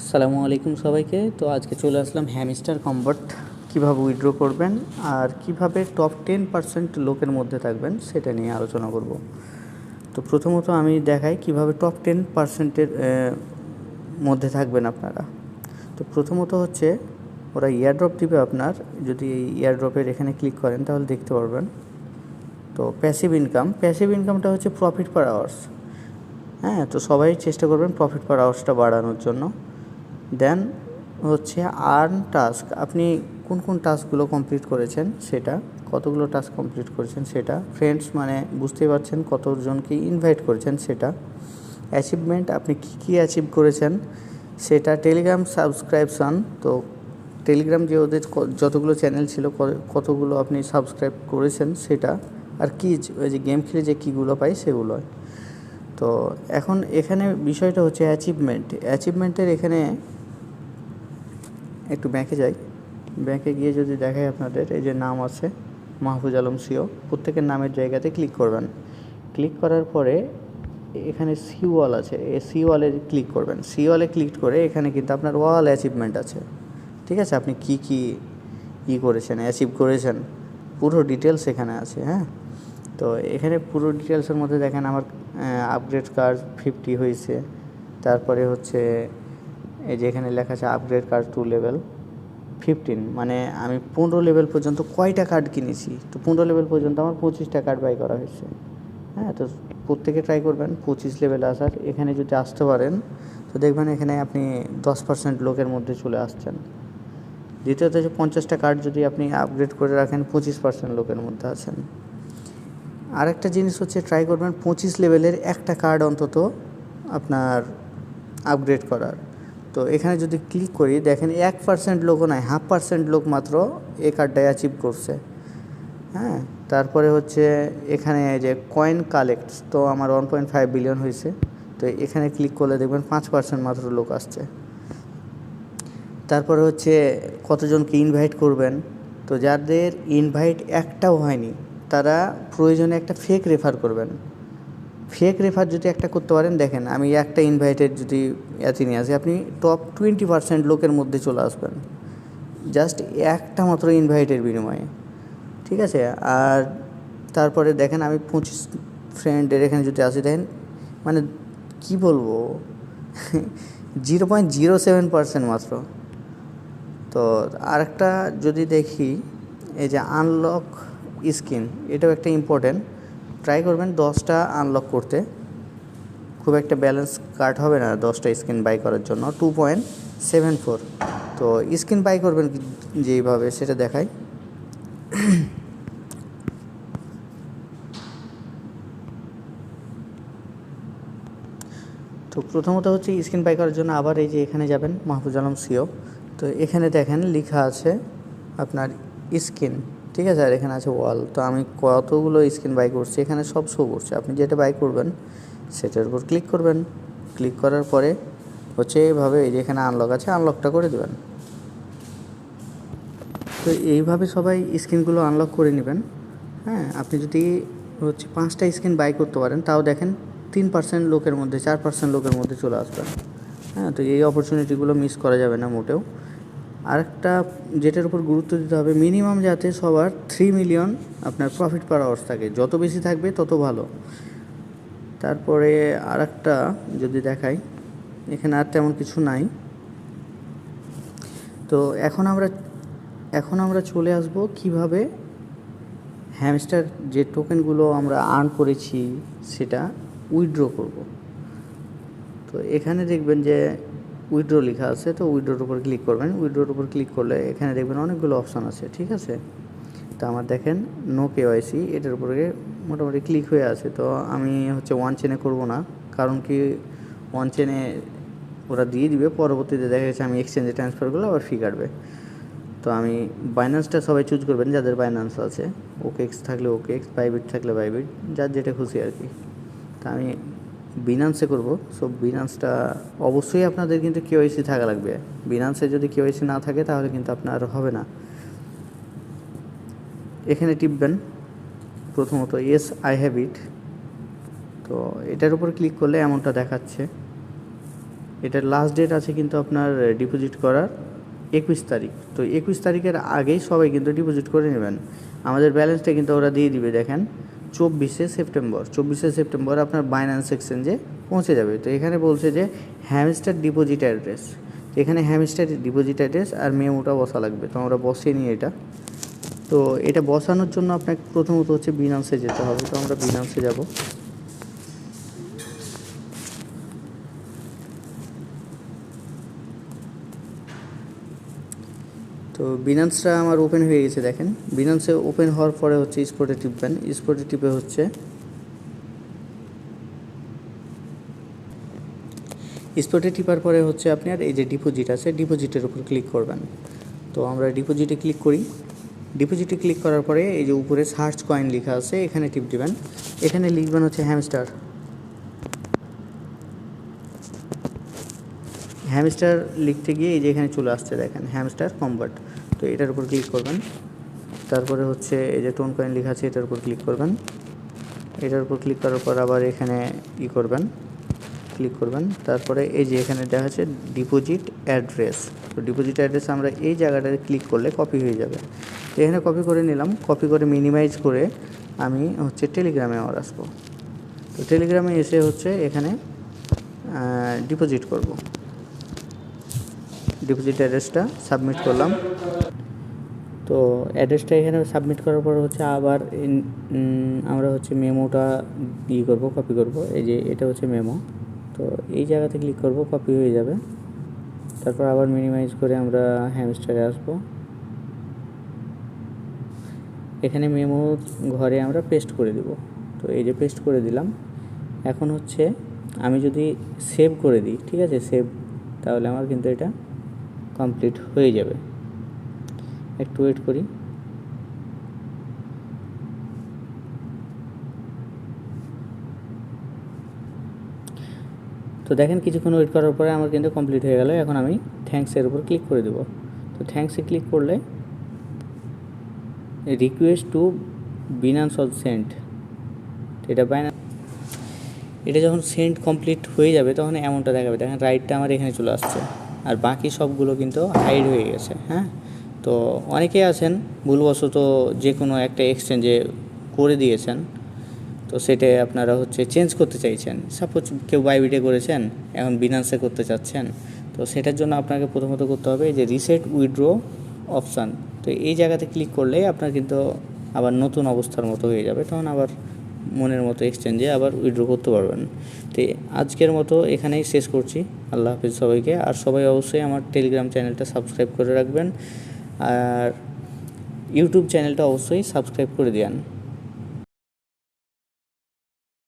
আসসালামু আলাইকুম সবাইকে। তো আজকে চলে আসলাম হ্যামস্টার কম্বার্ট কীভাবে উইথড্র করবেন আর কীভাবে টপ টেন পার্সেন্ট লোকের মধ্যে থাকবেন সেটা নিয়ে আলোচনা করব। তো প্রথমত আমি দেখাই কীভাবে টপ টেন পার্সেন্টের মধ্যে থাকবেন আপনারা। তো প্রথমত হচ্ছে ওরা ইয়ারড্রপ দিবে আপনার। যদি এই ইয়ারড্রপের এখানে ক্লিক করেন তাহলে দেখতে পারবেন। তো প্যাসিভ ইনকাম প্যাসিভ ইনকামটা হচ্ছে প্রফিট পার আওয়ার্স হ্যাঁ তো সবাই চেষ্টা করবেন প্রফিট পার আওয়ার্সটা বাড়ানোর জন্য। দেন হচ্ছে আর্ন টাস্ক আপনি কোন কোন টাস্কগুলো কমপ্লিট করেছেন সেটা, কতগুলো টাস্ক কমপ্লিট করেছেন সেটা ফ্রেন্ডস মানে বুঝতেই পারছেন কতজনকে ইনভাইট করেছেন সেটা অ্যাচিভমেন্ট আপনি কী কী অ্যাচিভ করেছেন সেটা টেলিগ্রাম সাবস্ক্রাইবশন তো টেলিগ্রাম যে ওদের যতগুলো চ্যানেল ছিল কতগুলো আপনি সাবস্ক্রাইব করেছেন সেটা, আর কি ওই যে গেম খেলে যে কীগুলো পাই সেগুলো তো এখন এখানে বিষয়টা হচ্ছে অ্যাচিভমেন্ট অ্যাচিভমেন্টের এখানে একটু ব্যাংকে যাই। ব্যাংকে গিয়ে যদি দেখায় আপনাদের, এই যে নাম আছে, মাহফুজ আলম সিও, প্রত্যেকের নামের জায়গাতে ক্লিক করবেন। ক্লিক করার পরে এখানে সি ওয়াল আছে এই সি ওয়ালে ক্লিক করবেন। সি ওয়ালে ক্লিক করে এখানে কিন্তু আপনার ওয়াল অ্যাচিভমেন্ট আছে। ঠিক আছে? আপনি কি কি, ই করেছেন অ্যাচিভ করেছেন, পুরো ডিটেলস এখানে আছে হ্যাঁ? তো এখানে পুরো ডিটেলসের মধ্যে দেখেন আমার আপগ্রেড কার্ড ফিফটি হয়েছে তারপরে হচ্ছে এই যে এখানে লেখা আছে upgrade card to level fifteen মানে আমি পনেরো লেভেল পর্যন্ত কয়টা কার্ড কিনেছি? তো পনেরো লেভেল পর্যন্ত আমার পঁচিশটা কার্ড বাই করা হয়েছে। হ্যাঁ তো প্রত্যেকে ট্রাই করবেন, পঁচিশ লেভেলে আসার। এখানে যদি আসতে পারেন, তো দেখবেন এখানে আপনি দশ পার্সেন্ট লোকের মধ্যে চলে আসছেন। দ্বিতীয়ত হচ্ছে পঞ্চাশটা কার্ড যদি আপনি আপগ্রেড করে রাখেন, পঁচিশ পার্সেন্ট লোকের মধ্যে আছেন। আরেকটা জিনিস হচ্ছে ট্রাই করবেন, পঁচিশ লেভেলের একটা কার্ড অন্তত আপনার আপগ্রেড করার। তো এখানে যদি ক্লিক করি, দেখেন এক পার্সেন্ট লোকও নয় হাফ পার্সেন্ট লোক মাত্র এই কার্ডটাই অ্যাচিভ করছে। হ্যাঁ তারপরে হচ্ছে এখানে যে কয়েন কালেক্ট তো আমার ওয়ান পয়েন্ট ফাইভ বিলিয়ন হয়েছে। তো এখানে ক্লিক করলে দেখবেন পাঁচ পার্সেন্ট মাত্র লোক আসছে। তারপরে হচ্ছে কতজনকে ইনভাইট করবেন? তো যাদের ইনভাইট একটাও হয়নি, তারা প্রয়োজনে একটা ফেক রেফার করবেন। ফেক রেফার যদি একটা করতে পারেন, দেখেন আমি একটা ইনভাইটেড যদি এতে নিয়ে আসি, আপনি টপ টোয়েন্টি পার্সেন্ট লোকের মধ্যে চলে আসবেন। জাস্ট একটা মাত্র ইনভাইটের বিনিময়ে। ঠিক আছে? আর তারপরে দেখেন আমি পঁচিশ ফ্রেন্ডের এখানে যদি আসি, দেখেন মানে কি বলব? Zero point zero seven percent মাত্র। তো আরেকটা যদি দেখি, এই যে আনলক স্কিন এটাও একটা ইম্পর্টেন্ট ট্রাই করবেন দশটা আনলক করতে। খুব একটা ব্যালেন্স কাট হবে না দশটা স্কিন বাই করার জন্য। টু পয়েন্ট সেভেন ফোর তো স্কিন বাই করবেন যেইভাবে সেটা দেখাই। তো প্রথমত হচ্ছে স্ক্রিন বাই করার জন্য আবার এই যে এখানে যাবেন, মাহফুজ আলম সিও তো এখানে দেখেন লেখা আছে আপনার স্কিন ঠিক আছে, আর এখানে আছে ওয়াল তো আমি কতগুলো স্ক্রিন বাই করছি, এখানে সব শো করছে। আপনি যেটা বাই করবেন, সেটার উপর ক্লিক করবেন। ক্লিক করার পরে হচ্ছে এইভাবে এই যে এখানে আনলক আছে আনলকটা করে দেবেন। তো এইভাবে সবাই স্ক্রিনগুলো আনলক করে নেবেন। হ্যাঁ আপনি যদি হচ্ছে পাঁচটা স্ক্রিন বাই করতে পারেন, তাও দেখেন তিন পার্সেন্ট লোকের মধ্যে, চার পার্সেন্ট লোকের মধ্যে চলে আসবেন হ্যাঁ তো এই অপরচুনিটিগুলো মিস করা যাবে না মোটেও। আরেকটা যেটার উপর গুরুত্ব দিতে হবে মিনিমাম যাতে সবার থ্রি মিলিয়ন আপনার প্রফিট পার আওয়ার্স থাকে। যত বেশি থাকবে তত ভালো। তারপরে আরেকটা যদি দেখাই, এখানে আর তেমন কিছু নাই। তো এখন আমরা এখন আমরা চলে আসব কীভাবে হ্যামস্টার যে টোকেনগুলো আমরা আর্ন করেছি সেটা উইথড্র করব। তো এখানে দেখবেন যে উইথড্র লেখা আছে, তো উইথড্রোর উপর ক্লিক করবেন। উইড্রোর উপর ক্লিক করলে এখানে দেখবেন অনেকগুলো অপশান আছে, ঠিক আছে? তো আমার দেখেন নো কে কেওয়াইসি এটার উপরে মোটামুটি ক্লিক হয়ে আছে। তো আমি হচ্ছে ওয়ান চেনে করব না, কারণ কি ওয়ান চেনে ওরা দিয়ে দিবে, পরবর্তীতে দেখা গেছে আমি এক্সচেঞ্জে ট্রান্সফার করলে আবার ফি কাটবে। তো আমি বাইন্যান্সটা সবাই চুজ করবেন, যাদের বাইন্যান্স আছে। ওকে এক্স থাকলে ওকে এক্স বাইবিট থাকলে বাইবিট যার যেটা খুশি আর কি। তা আমি বিনান্সে করব। সো বিনান্সটা অবশ্যই আপনাদের কিন্তু কেওয়াইসি থাকা লাগবে। বিনান্সে যদি কেওয়াইসি না থাকে, তাহলে কিন্তু আপনার হবে না। এখানে টিপবেন, প্রথমত এস আই হ্যাভ ইট তো এটার উপর ক্লিক করলে এমনটা দেখাচ্ছে। এটার লাস্ট ডেট আছে কিন্তু আপনার ডিপোজিট করার একুশ তারিখ। তো একুশ তারিখের আগেই সবাই কিন্তু ডিপোজিট করে নেবেন। আমাদের ব্যালেন্সটা কিন্তু ওরা দিয়ে দিবে, দেখেন। চব্বিশে সেপ্টেম্বর চব্বিশে সেপ্টেম্বর আপনার বাইন্যান্স এক্সচেঞ্জে পৌঁছে যাবে। তো এখানে বলছে যে হ্যামস্টার ডিপোজিট অ্যাড্রেস তো এখানে হ্যামস্টার ডিপোজিট অ্যাড্রেস আর মেমোটা বসা লাগবে। তো আমরা বসিয়ে নিই এটা। তো এটা বসানোর জন্য আপনাকে প্রথমত হচ্ছে বিনান্সে যেতে হবে। তো আমরা বিনান্সে যাব। তো বিনান্সটা আমার ওপেন হয়ে গেছে দেখেন। বিনান্সে ওপেন হওয়ার পরে হচ্ছে স্পটে টিপবেন। স্পটে টিপে হচ্ছে স্পটে টিপার পরে হচ্ছে আপনার এই যে ডিপোজিট আছে ডিপোজিটের উপর ক্লিক করবেন। তো আমরা ডিপোজিটে ক্লিক করি। ডিপোজিটে ক্লিক করার পরে এই যে উপরে সার্চ কয়েন লেখা আছে, এখানে টিপ দিবেন। এখানে লিখবেন হচ্ছে হ্যামস্টার হ্যামস্টার লিখতে গিয়ে এই যে এখানে চলে আসছে দেখেন হ্যামস্টার কনভার্ট তো এটার উপর ক্লিক করবেন। তারপরে হচ্ছে এই যে টোন কয়েন লেখা আছে, এটার উপর ক্লিক করবেন। এটার উপর ক্লিক করার পর আবার এখানে ই করবেন। ক্লিক করবেন। তারপরে এই যে এখানে দেখা যাচ্ছে ডিপোজিট অ্যাড্রেস তো ডিপোজিট অ্যাড্রেস আমরা এই জায়গাটাতে ক্লিক করলে কপি হয়ে যাবে। তো এখানে কপি করে নিলাম। কপি করে মিনিমাইজ করে আমি হচ্ছে টেলিগ্রামে আমার আসব। তো টেলিগ্রামে এসে হচ্ছে এখানে ডিপোজিট করব। ডিপোজিট অ্যাড্রেসটা সাবমিট করলাম। তো অ্যাড্রেসটা এখানে সাবমিট করার পর হচ্ছে আবার আমরা হচ্ছে মেমোটা ই করব কপি করব। এই যে এটা হচ্ছে মেমো তো এই জায়গাতে ক্লিক করব কপি হয়ে যাবে। তারপর আবার মিনিমাইজ করে আমরা হ্যামস্টারে আসব। এখানে মেমো ঘরে আমরা পেস্ট করে দিব। তো এই যে পেস্ট করে দিলাম। এখন হচ্ছে আমি যদি সেভ করে দিই, ঠিক আছে? সেভ তাহলে আমার কিন্তু এটা কমপ্লিট হয়ে যাবে। একটু ওয়েট করি। তো দেখেন কিছুক্ষণ ওয়েট করার পরে আমার কিন্তু কমপ্লিট হয়ে গেল। এখন আমি থ্যাঙ্কসের উপর ক্লিক করে দেবো। তো থ্যাঙ্কসে ক্লিক করলে request to Binance all sent এটা বাইনা এটা যখন সেন্ট কমপ্লিট হয়ে যাবে, তখন এমনটা দেখাবে। দেখেন রাইটটা আমার এখানে চলে আসছে। আর বাকি সবগুলো কিন্তু হাইড হয়ে গেছে হ্যাঁ? তো অনেকেই আছেন, ভুলবশত যে কোনো একটা এক্সচেঞ্জে করে দিয়েছেন, তো সেটা আপনারা হচ্ছে চেঞ্জ করতে চাইছেন। সাপোজ কেউ বাইবিটে করেছেন, এখন বিনান্সে করতে চাচ্ছেন, তো সেটার জন্য আপনাকে প্রথমত করতে হবে যে রিসেট উইড্রো অপশান তো এই জায়গাতে ক্লিক করলে আপনার কিন্তু আবার নতুন অবস্থার মতো হয়ে যাবে, তখন আবার মনের মতো এক্সচেঞ্জে আবার উইড্রো করতে পারবেন। তো আজকের মতো এখানেই শেষ করছি। আল্লাহ হাফিজ সবাইকে। আর সবাই অবশ্যই আমার টেলিগ্রাম চ্যানেলটা সাবস্ক্রাইব করে রাখবেন। আর ইউটিউব চ্যানেলটা অবশ্যই সাবস্ক্রাইব করে দিয়ান।